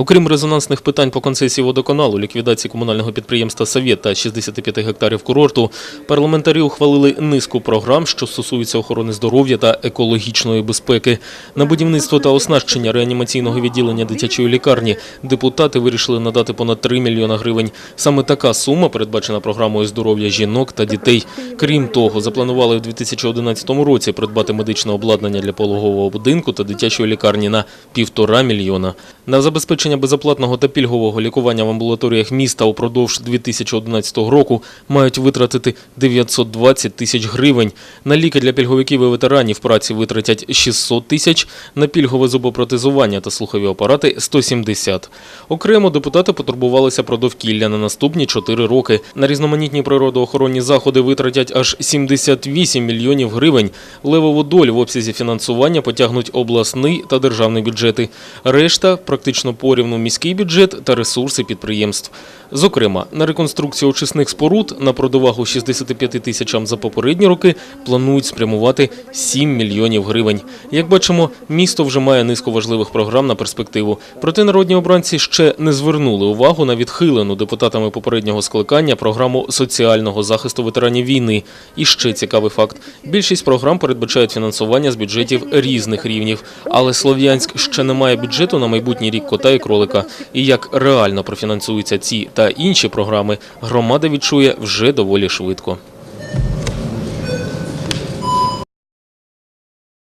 Окрім резонансних питань по концесії водоканалу, ліквідації комунального підприємства «Совєт» та 65 гектарів курорту, парламентарі ухвалили низку програм, що стосуються охорони здоров'я та екологічної безпеки. На будівництво та оснащення реанімаційного відділення дитячої лікарні депутати вирішили надати понад 3 мільйона гривень. Саме така сума передбачена програмою здоров'я жінок та дітей. Крім того, запланували в 2011 році придбати медичне обладнання для пологового будинку та дитячої лікарні на півтора мільйона. На забезпечення безоплатного та пільгового лікування в амбулаторіях міста упродовж 2011 року мають витратити 920 тисяч гривень. На ліки для пільговиків і ветеранів праці витратять 600 тисяч, на пільгове зубопротезування та слухові апарати – 170. Окремо депутати потурбувалися про довкілля на наступні 4 роки. На різноманітні природоохоронні заходи витратять аж 78 мільйонів гривень. Левову долю в обсязі фінансування потягнуть обласний та державний бюджети. Решта – практично порівну міський бюджет та ресурси підприємств. Зокрема, на реконструкцію очисних споруд на продовагу 65 тисячам за попередні роки планують спрямувати 7 мільйонів гривень. Як бачимо, місто вже має низку важливих програм на перспективу. Проте народні обранці ще не звернули увагу на відхилену депутатами попереднього скликання програму соціального захисту ветеранів війни. І ще цікавий факт. Більшість програм передбачають фінансування з бюджетів різних рівнів. Але Слов'янськ ще не має бюджету на майбутній рік кота і кролика. І як реально профінансуються ці та інші програми, громада відчує вже доволі швидко.